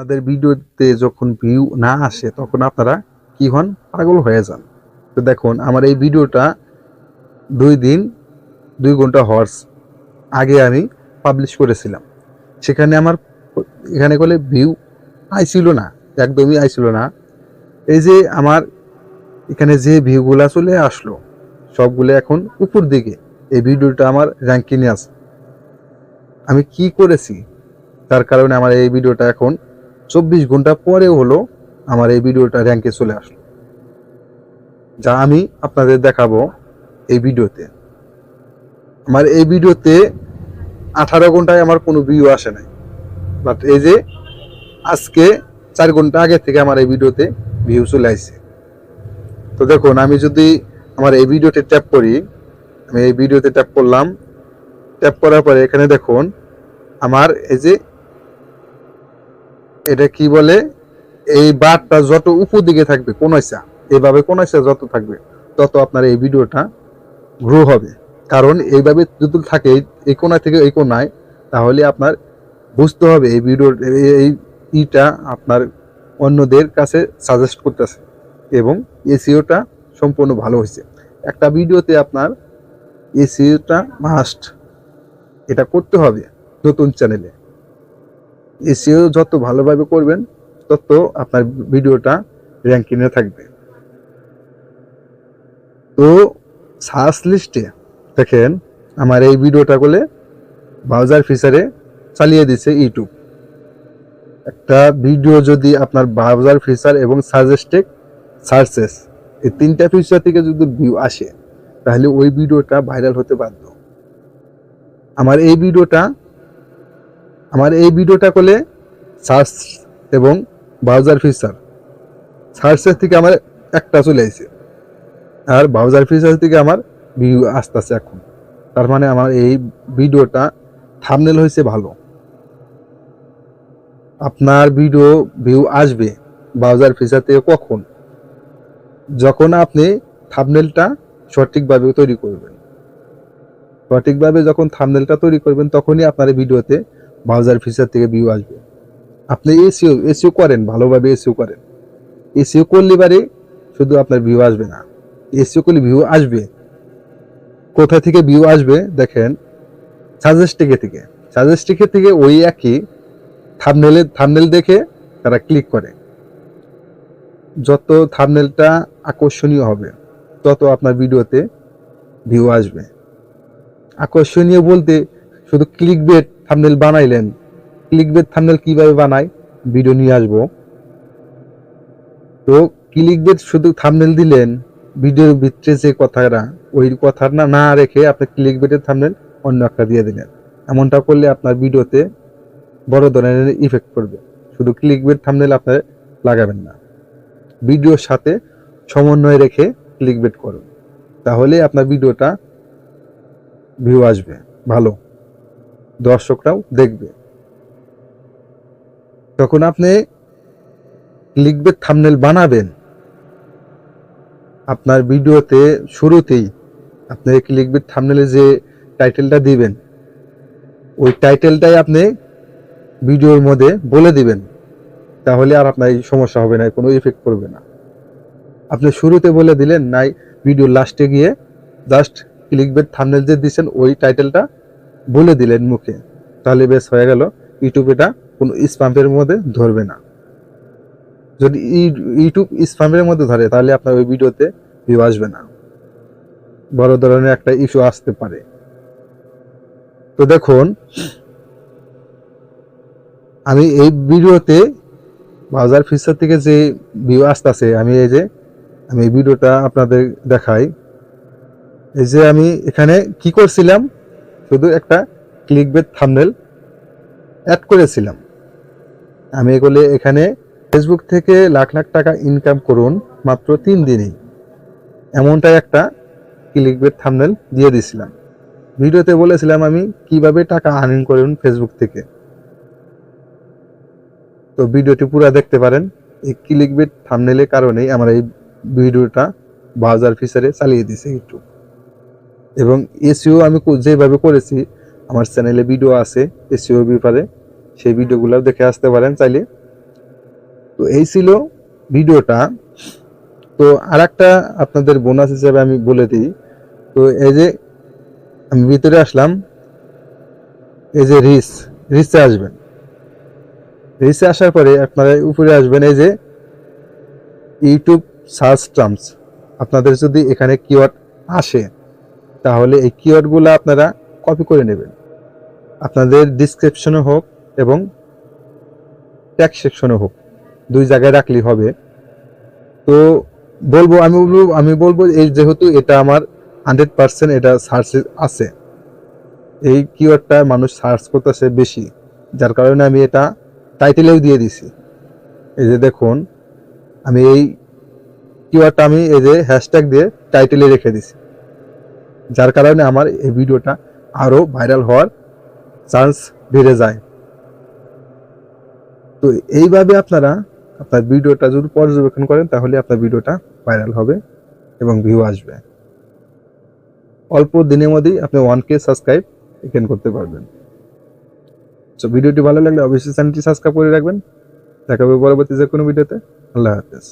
আপনাদের ভিডিওতে যখন ভিউ না আসে, তখন আপনারা কি হন? পাগল হয়ে যান। তো দেখুন, আমার এই ভিডিওটা দুই দিন, দুই ঘণ্টা হর্স আগে আমি পাবলিশ করেছিলাম। সেখানে আমার এখানে বলে ভিউ আইছিল না, একদমই আইছিল না। এই যে আমার এখানে যে ভিউগুলা চলে আসলো, সবগুলো এখন উপর দিকে। এই ভিডিওটা আমার র্যাঙ্কিংয়ে আছে। আমি কি করেছি? তার কারণে আমার এই ভিডিওটা এখন চব্বিশ ঘণ্টা পরে হলো আমার এই ভিডিওটা র্যাঙ্কে চলে আসলো। যা আমি আপনাদের দেখাবো এই ভিডিওতে। আমার এই ভিডিওতে আঠারো ঘন্টায় আমার কোনো ভিউ আসে নাই। বাট এই যে আজকে চার ঘণ্টা আগে থেকে আমার এই ভিডিওতে ভিউ চলে আসছে। তো দেখুন, আমি যদি আমার এই ভিডিওতে ট্যাপ করি, আমি এই ভিডিওতে ট্যাপ করলাম। ট্যাপ করার পরে এখানে দেখুন, আমার এই যে এটা কি বলে? এই বারটা যত উপর দিকে থাকবে কোনাইসা এভাবে কোনাইসা যত থাকবে, তত আপনার এই ভিডিওটা গ্রো হবে। কারণ এইভাবে যদি থাকে, এই- এই কোনা থেকে এই কোনায় তাহলে আপনার বুঝতে হবে এই ভিডিও এই ইটা আপনার অন্যদের কাছে সাজেস্ট করতেছে এবং এসিওটা সম্পূর্ণ ভালো হয়েছে। একটা ভিডিওতে আপনার এসিওটা মাস্ট এটা করতে হবে নতুন চ্যানেলে এসিও যত ভালোভাবে করবেন, তত আপনার ভিডিওটা র্যাঙ্কিংয়ে থাকবে। তো সার্চ লিস্টে দেখেন, আমার এই ভিডিওটা করলে ব্রাউজার ফিচারে চালিয়ে দিছে ইউটিউব একটা ভিডিও যদি আপনার ব্রাউজার ফিচার এবং সাজেস্টেড সার্চেস এই তিনটা ফিচার থেকে যদি ভিউ আসে, তাহলে ওই ভিডিওটা ভাইরাল হতে বাধ্য। আমার এই ভিডিওটা আমার এই ভিডিওটা করলে সার্চ এবং ব্রাউজার ফিচার সার্চের থেকে আমার একটা চলে আসে। আর ব্রাউজার ফিচার থেকে আমার ভিউ আসতেছে এখন। তার মানে আমার এই ভিডিওটা থামনেল হয়েছে ভালো। আপনার ভিডিও ভিউ আসবে ব্রাউজার ফিচার থেকে কখন? যখন আপনি থামনেলটা সঠিকভাবে তৈরি করবেন। সঠিকভাবে যখন থামনেলটা তৈরি করবেন, তখনই আপনার ভিডিওতে ব্রাউজার ফিচার থেকে ভিউ আসবে। আপনি এসিও এসিও করেন, ভালোভাবে এসিও করেন। এসিও করলে পারে শুধু আপনার ভিউ আসবে না। এসিও করলে ভিউ আসবে। কোথা থেকে ভিউ আসবে দেখেন সাজেস্টিকে থেকে সাজেস্টিকে থেকে ওই একই থামনেলে থামনেল দেখে তারা ক্লিক করে। যত থামনেলটা আকর্ষণীয় হবে, তত আপনার ভিডিওতে ভিউ আসবে। আকর্ষণীয় বলতে শুধু ক্লিক বেট থামনেল বানাইলেন। ক্লিক বেট থামনেল কীভাবে বানায়? ভিডিও নিয়ে আসব। তো ক্লিক বেট শুধু থামনেল দিলেন ভিডিওর ভিতরে যে কথাটা, ওই কথা না না রেখে আপনি ক্লিক বেটের থামনেল অন্য একটা দিয়ে দিলেন। এমনটা করলে আপনার ভিডিওতে বড় ধরনের ইফেক্ট পড়বে। শুধু ক্লিক বেট থামনেল আপনার লাগাবেন না। ভিডিওর সাথে সমন্বয় রেখে ক্লিক বেট করুন। তাহলে আপনার ভিডিওটা ভিউ আসবে। ভালো। দর্শকরাও দেখবে। তখন আপনি লিখবে থামনেল বানাবেন, আপনার ভিডিওতে শুরুতেই আপনি লিখবে থামনেলে যে টাইটেলটা দিবেন, ওই টাইটেলটাই আপনি ভিডিওর মধ্যে বলে দিবেন, তাহলে আর আপনার সমস্যা হবে না, কোনো ইফেক্ট করবে না। আপনি শুরুতে বলে দিলেন, নাই ভিডিও লাস্টে গিয়ে জাস্ট ক্লিকবেট থামনেল যে দিচ্ছেন ওই টাইটেলটা বলে দিলেন মুখে। তাহলে বেশ হয়ে গেল। ইউটিউব এটা কোনো স্পাম্পের মধ্যে ধরবে না। যদি ইউটিউব স্পামের মধ্যে ধরে, তাহলে আপনার ওই ভিডিওতে ভিউ আসবে না। বড় ধরনের একটা ইস্যু আসতে পারে। তো দেখুন, আমি এই ভিডিওতে বাজার ফিচার থেকে যে ভিউ আসতেছে, আমি এই যে, আমি এই ভিডিওটা আপনাদের দেখাই। এই যে আমি এখানে কি করছিলাম? শুধু একটা ক্লিক বেট থামনেল অ্যাড করেছিলাম। আমি এগুলো এখানে ফেসবুক থেকে লাখ লাখ টাকা ইনকাম করুন মাত্র তিন দিনেই। এমনটাই একটা ক্লিক ক্লিকবেট থামনেল দিয়ে দিছিলাম। ভিডিওতে বলেছিলাম আমি কীভাবে টাকা আর্নিং করুন ফেসবুক থেকে। তো ভিডিওটি পুরো দেখতে পারেন। এই ক্লিক ক্লিকবেট থামনেলের কারণেই আমার এই ভিডিওটা ব্রাউজার ফিচারে চালিয়ে দিছে ইউটিউব এবং এসিও আমি যেভাবে করেছি, আমার চ্যানেলে ভিডিও আছে এসিওর ব্যাপারে, সেই ভিডিওগুলো দেখে আসতে পারেন চাইলে। তো এই ছিল ভিডিওটা। তো আর একটা আপনাদের বোনাস হিসাবে আমি বলে দিই। তো এই যে আমি ভিতরে আসলাম, এই যে রিস, রিসে আসবেন। রিসে আসার পরে আপনারা উপরে আসবেন, এই যে ইউটিউব সার্চ টার্মস আপনাদের যদি এখানে কিওয়ার্ড আসে তাহলে এই কিওয়ার্ডগুলো আপনারা কপি করে নেবেন। আপনাদের ডিসক্রিপশনে হোক এবং ট্যাগ সেকশনে হোক, দুই জায়গায় রাখলেই হবে। তো বলব, আমি বলব আমি বলব এই যেহেতু এটা আমার হান্ড্রেড পার্সেন্ট এটা সার্চ আছে, এই কিওয়ার্ডটা মানুষ সার্চ করতেছে বেশি, যার কারণে আমি এটা টাইটেলেও দিয়ে দিছি। এই যে দেখুন, আমি এই কিওয়ার্ডটা আমি এই যে হ্যাশট্যাগ দিয়ে টাইটেলে রেখে দিছি। যার কারণে আমার এই ভিডিওটা আরও ভাইরাল হওয়ার চান্স বেড়ে যায়। তো এইভাবে আপনারা আপনার ভিডিওটা যদি পর্যবেক্ষণ করেন, তাহলে আপনার ভিডিওটা ভাইরাল হবে এবং ভিউ আসবে। অল্প দিনের মধ্যেই আপনি ওয়ান কে সাবস্ক্রাইব এখানে করতে পারবেন। তো ভিডিওটি ভালো লাগলে অবশ্যই চ্যানেলটি সাবস্ক্রাইব করে রাখবেন। দেখা হবে পরবর্তী যে কোনো ভিডিওতে। আল্লাহ হাফেজ।